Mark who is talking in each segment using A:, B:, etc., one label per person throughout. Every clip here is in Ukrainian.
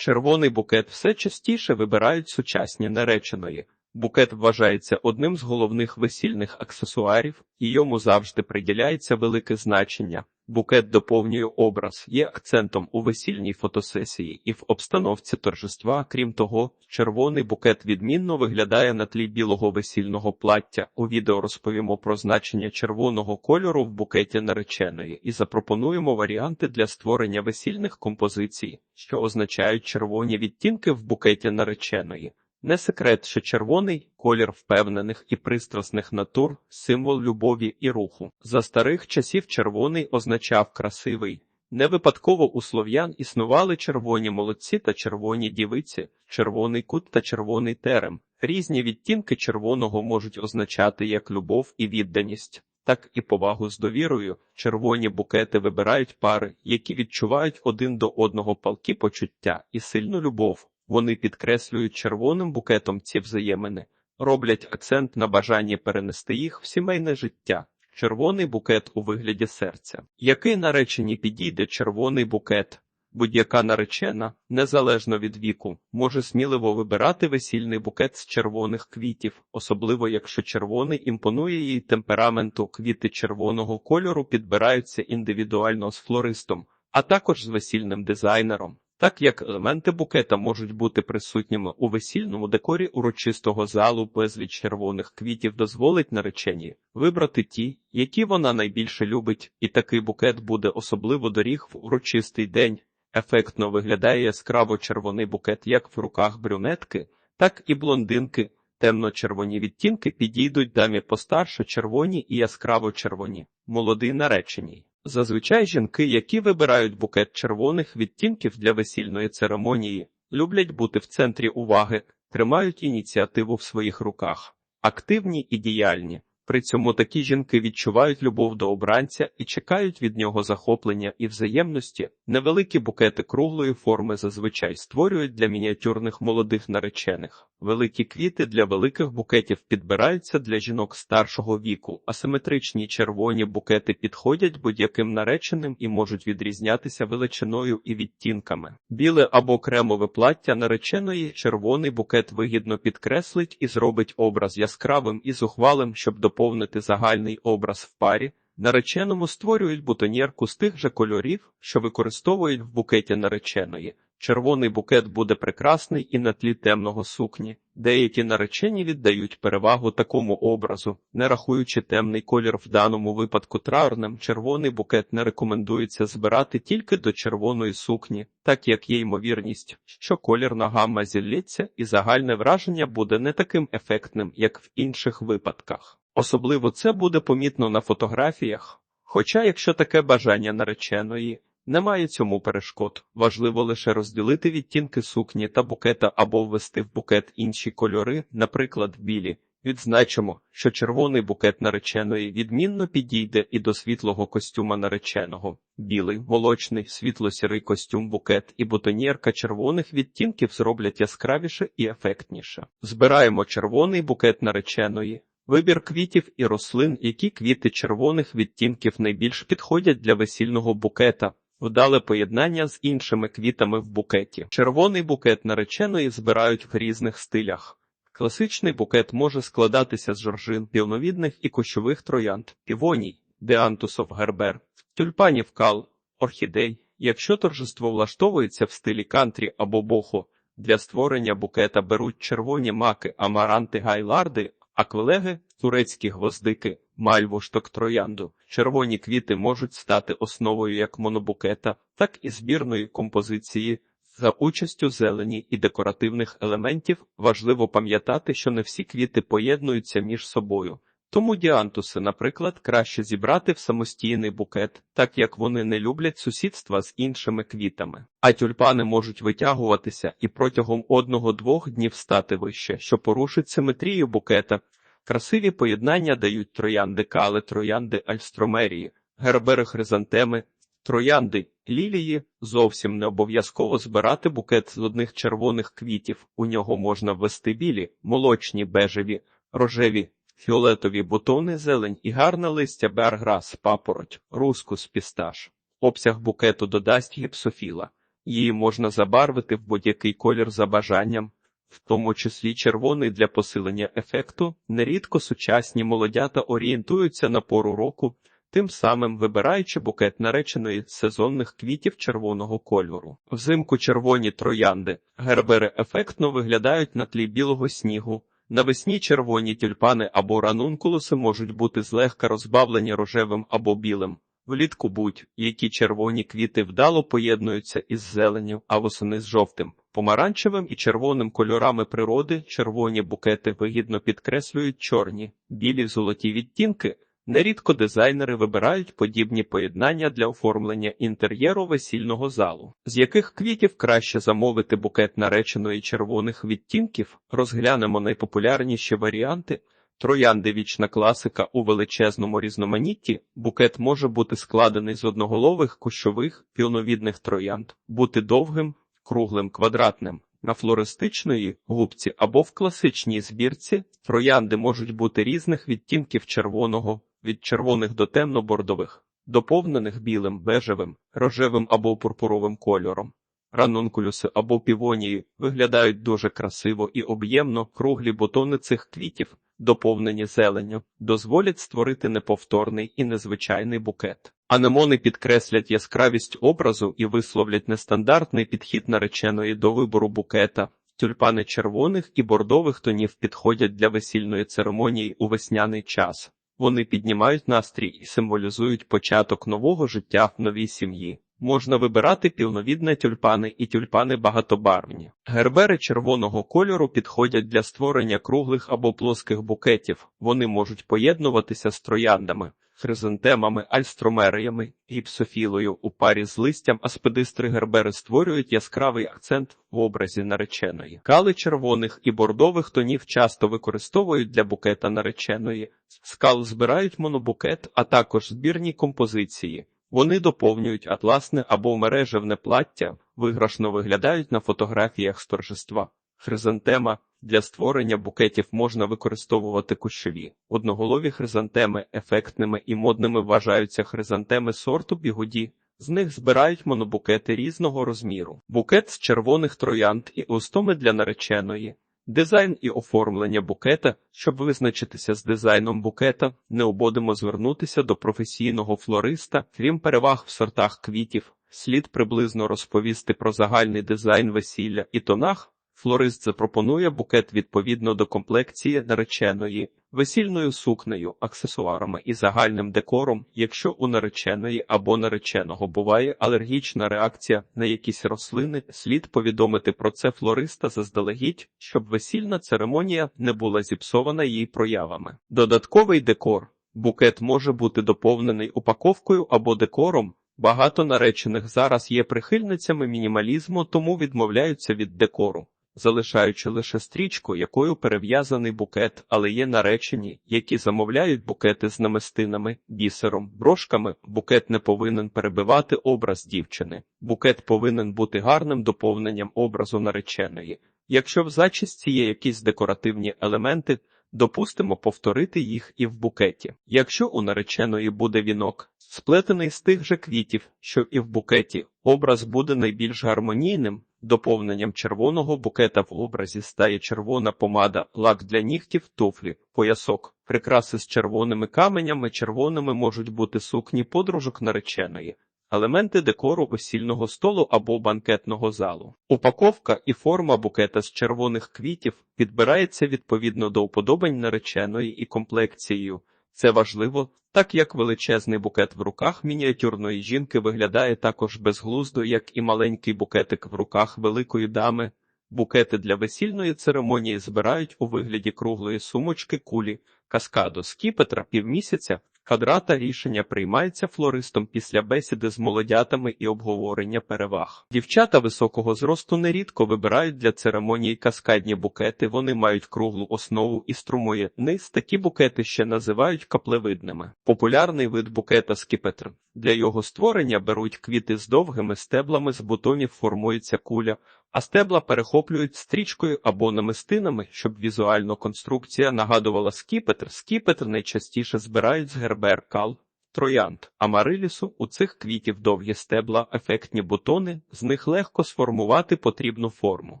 A: Червоний букет все частіше вибирають сучасні нареченої. Букет вважається одним з головних весільних аксесуарів, і йому завжди приділяється велике значення. Букет доповнює образ, є акцентом у весільній фотосесії і в обстановці торжества. Крім того, червоний букет відмінно виглядає на тлі білого весільного плаття. У відео розповімо про значення червоного кольору в букеті нареченої і запропонуємо варіанти для створення весільних композицій, що означають червоні відтінки в букеті нареченої. Не секрет, що червоний колір впевнених і пристрасних натур, символ любові і руху. За старих часів червоний означав красивий. Не випадково у слов'ян існували червоні молодці та червоні дівиці, червоний кут та червоний терем. Різні відтінки червоного можуть означати як любов і відданість, так і повагу з довірою. Червоні букети вибирають пари, які відчувають один до одного палки почуття і сильну любов. Вони підкреслюють червоним букетом ці взаємини, роблять акцент на бажанні перенести їх в сімейне життя. Червоний букет у вигляді серця. Який наречені підійде червоний букет? Будь-яка наречена, незалежно від віку, може сміливо вибирати весільний букет з червоних квітів, особливо якщо червоний імпонує їй темпераменту. Квіти червоного кольору підбираються індивідуально з флористом, а також з весільним дизайнером. Так як елементи букета можуть бути присутніми у весільному декорі урочистого залу, безліч червоних квітів дозволить нареченій вибрати ті, які вона найбільше любить, і такий букет буде особливо доріг в урочистий день. Ефектно виглядає яскраво червоний букет як в руках брюнетки, так і блондинки. Темно-червоні відтінки підійдуть дамі постарше червоні і яскраво червоні, молодий нареченій. Зазвичай жінки, які вибирають букет червоних відтінків для весільної церемонії, люблять бути в центрі уваги, тримають ініціативу в своїх руках, активні і діяльні. При цьому такі жінки відчувають любов до обранця і чекають від нього захоплення і взаємності. Невеликі букети круглої форми зазвичай створюють для мініатюрних молодих наречених. Великі квіти для великих букетів підбираються для жінок старшого віку. Асиметричні червоні букети підходять будь-яким нареченим і можуть відрізнятися величиною і відтінками. Біле або кремове плаття нареченої червоний букет вигідно підкреслить і зробить образ яскравим і зухвалим, щоб доповнити загальний образ в парі. Нареченому створюють бутоньєрку з тих же кольорів, що використовують в букеті нареченої. Червоний букет буде прекрасний і на тлі темного сукні. Деякі наречені віддають перевагу такому образу, не рахуючи темний колір в даному випадку траурним, червоний букет не рекомендується збирати тільки до червоної сукні, так як є ймовірність, що колірна гамма зіллється і загальне враження буде не таким ефектним, як в інших випадках. Особливо це буде помітно на фотографіях. Хоча, якщо таке бажання нареченої, немає цьому перешкод, важливо лише розділити відтінки сукні та букета або ввести в букет інші кольори, наприклад, білі. Відзначимо, що червоний букет нареченої відмінно підійде і до світлого костюма нареченого. Білий, молочний, світло-сірий костюм, букет і бутоньєрка червоних відтінків зроблять яскравіше і ефектніше. Збираємо червоний букет нареченої. Вибір квітів і рослин, які квіти червоних відтінків найбільш підходять для весільного букета. Вдале поєднання з іншими квітами в букеті. Червоний букет нареченої збирають в різних стилях. Класичний букет може складатися з жоржин, півновідних і кущових троянд, півоній, деантусов гербер, тюльпанів кал, орхідей. Якщо торжество влаштовується в стилі кантрі або бохо, для створення букета беруть червоні маки, амаранти, гайларди, аквилеги, турецькі гвоздики, мальвушток троянду. Червоні квіти можуть стати основою як монобукета, так і збірної композиції. За участю зелені і декоративних елементів важливо пам'ятати, що не всі квіти поєднуються між собою. Тому діантуси, наприклад, краще зібрати в самостійний букет, так як вони не люблять сусідства з іншими квітами. А тюльпани можуть витягуватися і протягом одного-двох днів стати вище, що порушить симетрію букета. Красиві поєднання дають троянди кали, троянди альстромерії, гербери хризантеми, троянди лілії. Зовсім не обов'язково збирати букет з одних червоних квітів. У нього можна ввести білі, молочні, бежеві, рожеві, фіолетові бутони, зелень і гарне листя берграс, папороть, рускус, пісташ. Обсяг букету додасть гіпсофіла. Її можна забарвити в будь-який колір за бажанням, в тому числі червоний для посилення ефекту. Нерідко сучасні молодята орієнтуються на пору року, тим самим вибираючи букет нареченої сезонних квітів червоного кольору. Взимку червоні троянди, гербери ефектно виглядають на тлі білого снігу. Навесні червоні тюльпани або ранункулуси можуть бути злегка розбавлені рожевим або білим. Влітку будь-які червоні квіти вдало поєднуються із зеленню, а восени з жовтим, помаранчевим і червоним кольорами природи. Червоні букети вигідно підкреслюють чорні, білі золоті відтінки. Нерідко дизайнери вибирають подібні поєднання для оформлення інтер'єру весільного залу, з яких квітів краще замовити букет нареченої червоних відтінків. Розглянемо найпопулярніші варіанти. Троянди вічна класика у величезному різноманітті. Букет може бути складений з одноголових кущових піоновідних троянд, бути довгим, круглим, квадратним. На флористичної губці або в класичній збірці троянди можуть бути різних відтінків червоного, від червоних до темно-бордових, доповнених білим, бежевим, рожевим або пурпуровим кольором. Ранункулюси або півонії виглядають дуже красиво і об'ємно, круглі бутони цих квітів, доповнені зеленню, дозволять створити неповторний і незвичайний букет. Анемони підкреслять яскравість образу і висловлять нестандартний підхід нареченої до вибору букета. Тюльпани червоних і бордових тонів підходять для весільної церемонії у весняний час. Вони піднімають настрій і символізують початок нового життя в новій сім'ї. Можна вибирати півновідне тюльпани і тюльпани багатобарвні. Гербери червоного кольору підходять для створення круглих або плоских букетів. Вони можуть поєднуватися з трояндами, хризантемами, альстромеріями, гіпсофілою у парі з листям аспидистри гербери створюють яскравий акцент в образі нареченої. Кали червоних і бордових тонів часто використовують для букета нареченої. Скал збирають монобукет, а також збірні композиції. Вони доповнюють атласне або мережевне плаття, виграшно виглядають на фотографіях з торжества. Хризантема для створення букетів можна використовувати кущові. Одноголові хризантеми ефектними і модними вважаються хризантеми сорту бігуді. З них збирають монобукети різного розміру. Букет з червоних троянд і устоми для нареченої. Дизайн і оформлення букета, щоб визначитися з дизайном букета, необходимо звернутися до професійного флориста, крім переваг в сортах квітів, слід приблизно розповісти про загальний дизайн весілля і тонах. Флорист запропонує букет відповідно до комплекції нареченої, весільною сукнею, аксесуарами і загальним декором, якщо у нареченої або нареченого буває алергічна реакція на якісь рослини, слід повідомити про це флориста заздалегідь, щоб весільна церемонія не була зіпсована її проявами. Додатковий декор. Букет може бути доповнений упаковкою або декором. Багато наречених зараз є прихильницями мінімалізму, тому відмовляються від декору залишаючи лише стрічку, якою перев'язаний букет, але є наречені, які замовляють букети з намистинами, бісером, брошками. Букет не повинен перебивати образ дівчини. Букет повинен бути гарним доповненням образу нареченої. Якщо в зачісті є якісь декоративні елементи, допустимо повторити їх і в букеті. Якщо у нареченої буде вінок, сплетений з тих же квітів, що і в букеті, образ буде найбільш гармонійним. Доповненням червоного букета в образі стає червона помада, лак для нігтів, туфлі, поясок. Прикраси з червоними каменями червоними можуть бути сукні подружок нареченої, елементи декору весільного столу або банкетного залу. Упаковка і форма букета з червоних квітів підбирається відповідно до уподобань нареченої і комплекцією. Це важливо, так як величезний букет в руках мініатюрної жінки виглядає також безглуздо, як і маленький букетик в руках великої дами. Букети для весільної церемонії збирають у вигляді круглої сумочки кулі, каскаду, скіпетра півмісяця, Квадрата рішення приймається флористом після бесіди з молодятами і обговорення переваг. Дівчата високого зросту нерідко вибирають для церемонії каскадні букети. Вони мають круглу основу і струмує низ. Такі букети ще називають каплевидними. Популярний вид букета скіпетр. Для його створення беруть квіти з довгими стеблами, з бутонів формується куля, а стебла перехоплюють стрічкою або намистинами, щоб візуально конструкція нагадувала скіпетр. Скіпетр найчастіше збирають з гербер кал, Троянд, амарилісу у цих квітів довгі стебла, ефектні бутони, з них легко сформувати потрібну форму.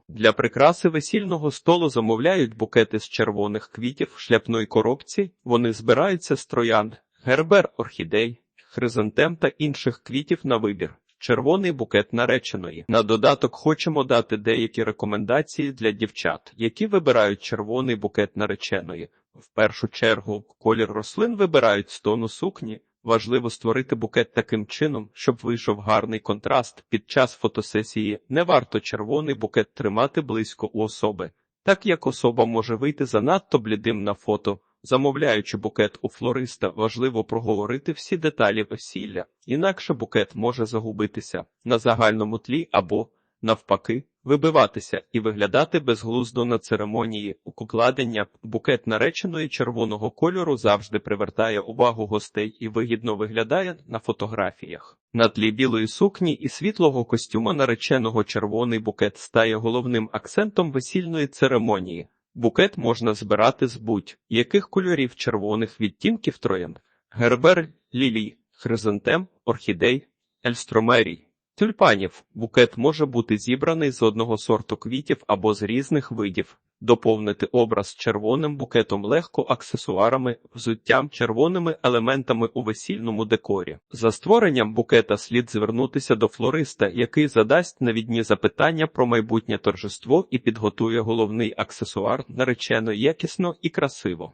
A: Для прикраси весільного столу замовляють букети з червоних квітів в шляпної коробці. Вони збираються з троянд, гербер орхідей, хризантем та інших квітів на вибір. Червоний букет нареченої. На додаток хочемо дати деякі рекомендації для дівчат, які вибирають червоний букет нареченої. В першу чергу колір рослин вибирають з тону сукні. Важливо створити букет таким чином, щоб вийшов гарний контраст. Під час фотосесії не варто червоний букет тримати близько у особи, так як особа може вийти занадто блідим на фото. Замовляючи букет у флориста, важливо проговорити всі деталі весілля, інакше букет може загубитися на загальному тлі або, навпаки, вибиватися і виглядати безглуздо на церемонії. Укладення букет нареченої червоного кольору завжди привертає увагу гостей і вигідно виглядає на фотографіях. На тлі білої сукні і світлого костюма нареченого червоний букет стає головним акцентом весільної церемонії. Букет можна збирати з будь-яких кольорів червоних відтінків троянд, гербер, лілій, хризантем, орхідей, ельстромерій. Тюльпанів букет може бути зібраний з одного сорту квітів або з різних видів. Доповнити образ червоним букетом легко аксесуарами, взуттям, червоними елементами у весільному декорі. За створенням букета слід звернутися до флориста, який задасть навідні запитання про майбутнє торжество і підготує головний аксесуар наречено якісно і красиво.